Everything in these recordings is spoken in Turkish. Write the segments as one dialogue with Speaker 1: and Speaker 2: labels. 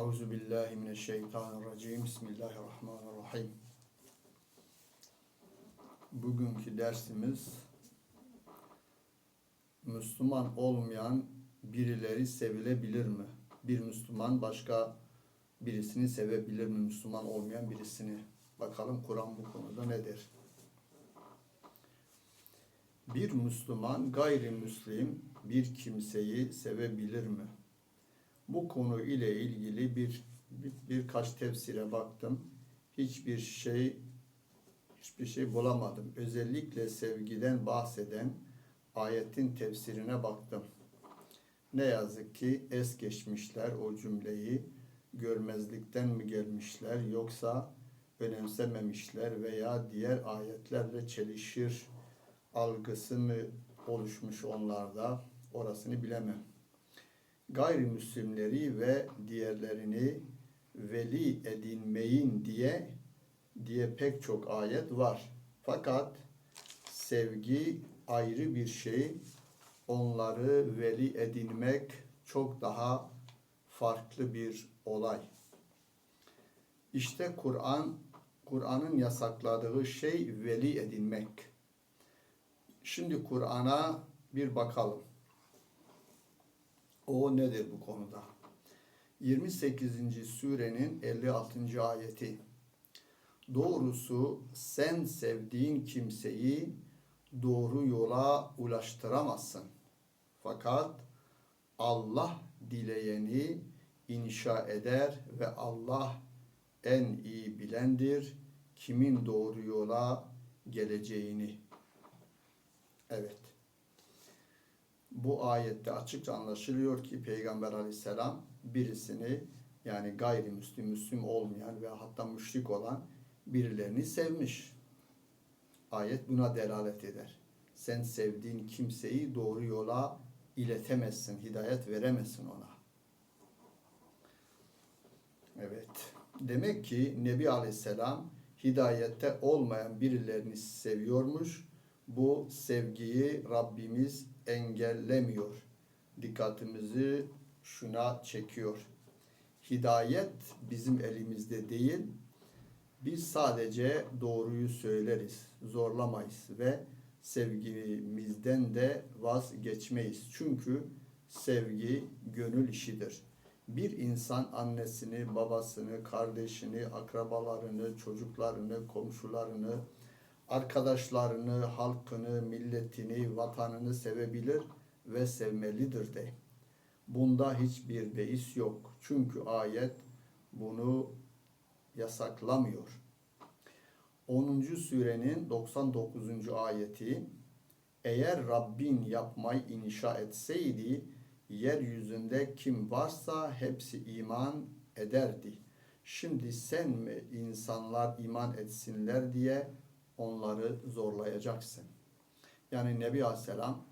Speaker 1: Euzu billahi mineşşeytanirracim. Bismillahirrahmanirrahim. Bugünkü dersimiz Müslüman olmayan birileri sevilebilir mi? Bir Müslüman başka birisini sevebilir mi? Müslüman olmayan birisini. Bakalım Kur'an bu konuda nedir? Bir Müslüman gayrimüslim bir kimseyi sevebilir mi? Bu konu ile ilgili bir, bir birkaç tefsire baktım. Hiçbir şey hiçbir şey bulamadım. Özellikle sevgiden bahseden ayetin tefsirine baktım. Ne yazık ki es geçmişler o cümleyi. Görmezlikten mi gelmişler yoksa önemsememişler veya diğer ayetlerle çelişir algısı mı oluşmuş onlarda orasını bilemem gayrimüslimleri ve diğerlerini veli edinmeyin diye diye pek çok ayet var. Fakat sevgi ayrı bir şey. Onları veli edinmek çok daha farklı bir olay. İşte Kur'an Kur'an'ın yasakladığı şey veli edinmek. Şimdi Kur'an'a bir bakalım. O nedir bu konuda? 28. surenin 56. ayeti. Doğrusu sen sevdiğin kimseyi doğru yola ulaştıramazsın. Fakat Allah dileyeni inşa eder ve Allah en iyi bilendir kimin doğru yola geleceğini. Evet bu ayette açıkça anlaşılıyor ki Peygamber aleyhisselam birisini yani gayrimüslim, müslim olmayan ve hatta müşrik olan birilerini sevmiş. Ayet buna delalet eder. Sen sevdiğin kimseyi doğru yola iletemezsin, hidayet veremezsin ona. Evet. Demek ki Nebi Aleyhisselam hidayette olmayan birilerini seviyormuş. Bu sevgiyi Rabbimiz engellemiyor. Dikkatimizi şuna çekiyor. Hidayet bizim elimizde değil. Biz sadece doğruyu söyleriz, zorlamayız ve sevgimizden de vazgeçmeyiz. Çünkü sevgi gönül işidir. Bir insan annesini, babasını, kardeşini, akrabalarını, çocuklarını, komşularını, arkadaşlarını, halkını, milletini, vatanını sevebilir ve sevmelidir de. Bunda hiçbir beis yok. Çünkü ayet bunu yasaklamıyor. 10. surenin 99. ayeti eğer Rabbin yapmayı inşa etseydi yeryüzünde kim varsa hepsi iman ederdi. Şimdi sen mi insanlar iman etsinler diye onları zorlayacaksın. Yani Nebi Aleyhisselam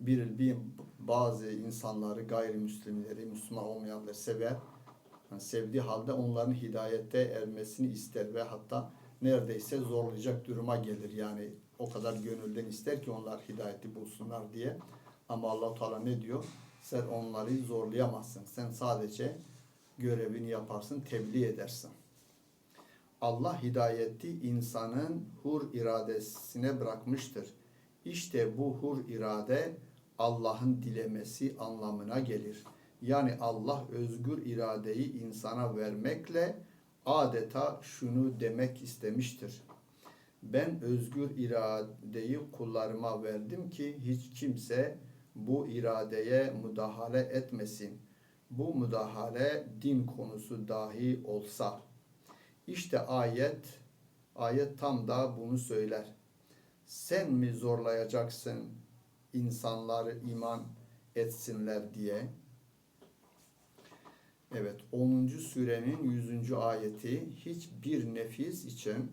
Speaker 1: bir, bir bazı insanları gayrimüslimleri, Müslüman olmayanları sever. Yani sevdiği halde onların hidayette ermesini ister ve hatta neredeyse zorlayacak duruma gelir. Yani o kadar gönülden ister ki onlar hidayeti bulsunlar diye. Ama allah Teala ne diyor? Sen onları zorlayamazsın. Sen sadece görevini yaparsın, tebliğ edersin. Allah hidayeti insanın hur iradesine bırakmıştır. İşte bu hur irade Allah'ın dilemesi anlamına gelir. Yani Allah özgür iradeyi insana vermekle adeta şunu demek istemiştir. Ben özgür iradeyi kullarıma verdim ki hiç kimse bu iradeye müdahale etmesin. Bu müdahale din konusu dahi olsa.'' İşte ayet, ayet tam da bunu söyler. Sen mi zorlayacaksın insanları iman etsinler diye? Evet 10. surenin 100. ayeti hiçbir nefis için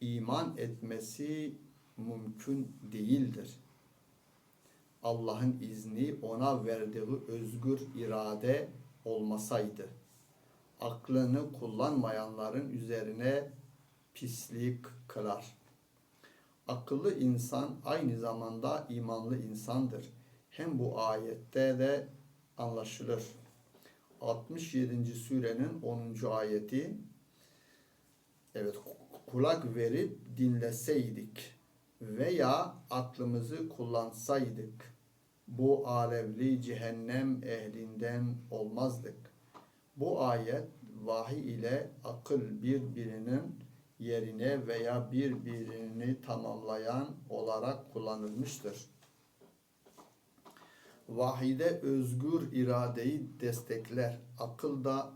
Speaker 1: iman etmesi mümkün değildir. Allah'ın izni ona verdiği özgür irade olmasaydı aklını kullanmayanların üzerine pislik kılar. Akıllı insan aynı zamanda imanlı insandır. Hem bu ayette de anlaşılır. 67. surenin 10. ayeti. Evet, kulak verip dinleseydik veya aklımızı kullansaydık bu alevli cehennem ehlinden olmazdık. Bu ayet vahiy ile akıl birbirinin yerine veya birbirini tamamlayan olarak kullanılmıştır. Vahide özgür iradeyi destekler. Akıl da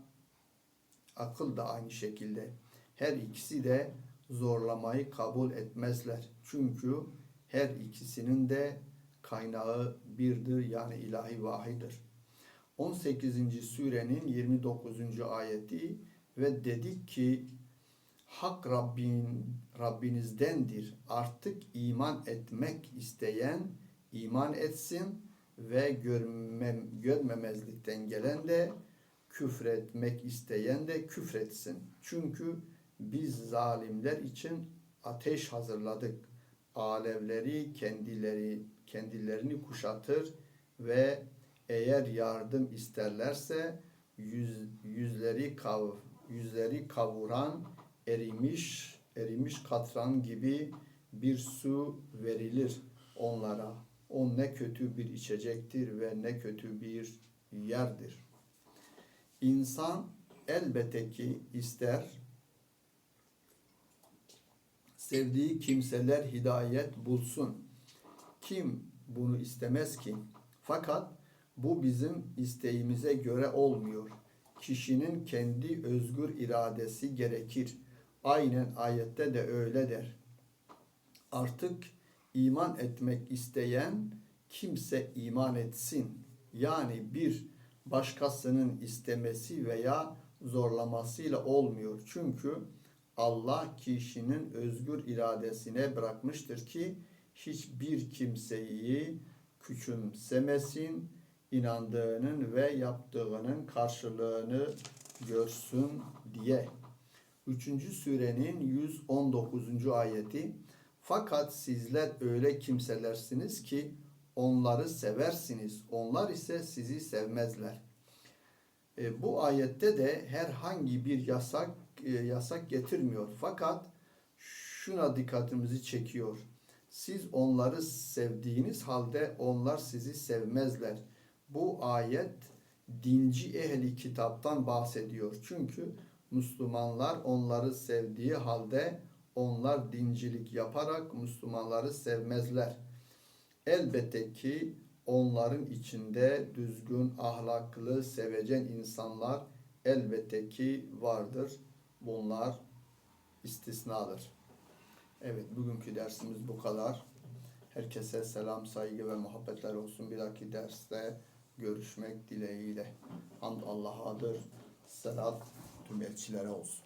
Speaker 1: akıl da aynı şekilde. Her ikisi de zorlamayı kabul etmezler. Çünkü her ikisinin de kaynağı birdir yani ilahi vahidir. 18. surenin 29. ayeti ve dedik ki Hak Rabbin, Rabbinizdendir. Artık iman etmek isteyen iman etsin ve görmem, görmemezlikten gelen de küfretmek isteyen de küfretsin. Çünkü biz zalimler için ateş hazırladık. Alevleri kendileri kendilerini kuşatır ve eğer yardım isterlerse yüz, yüzleri kav, yüzleri kavuran erimiş erimiş katran gibi bir su verilir onlara. O ne kötü bir içecektir ve ne kötü bir yerdir. İnsan elbette ki ister sevdiği kimseler hidayet bulsun. Kim bunu istemez ki? Fakat bu bizim isteğimize göre olmuyor. Kişinin kendi özgür iradesi gerekir. Aynen ayette de öyle der. Artık iman etmek isteyen kimse iman etsin. Yani bir başkasının istemesi veya zorlamasıyla olmuyor. Çünkü Allah kişinin özgür iradesine bırakmıştır ki hiçbir kimseyi küçümsemesin, inandığının ve yaptığının karşılığını görsün diye. 3. surenin 119. ayeti Fakat sizler öyle kimselersiniz ki onları seversiniz. Onlar ise sizi sevmezler. E, bu ayette de herhangi bir yasak e, yasak getirmiyor. Fakat şuna dikkatimizi çekiyor. Siz onları sevdiğiniz halde onlar sizi sevmezler. Bu ayet dinci ehli kitaptan bahsediyor. Çünkü Müslümanlar onları sevdiği halde onlar dincilik yaparak Müslümanları sevmezler. Elbette ki onların içinde düzgün, ahlaklı, sevecen insanlar elbette ki vardır. Bunlar istisnadır. Evet, bugünkü dersimiz bu kadar. Herkese selam, saygı ve muhabbetler olsun. Bir dahaki derste görüşmek dileğiyle. Hamd Allah'adır. Selat tüm elçilere olsun.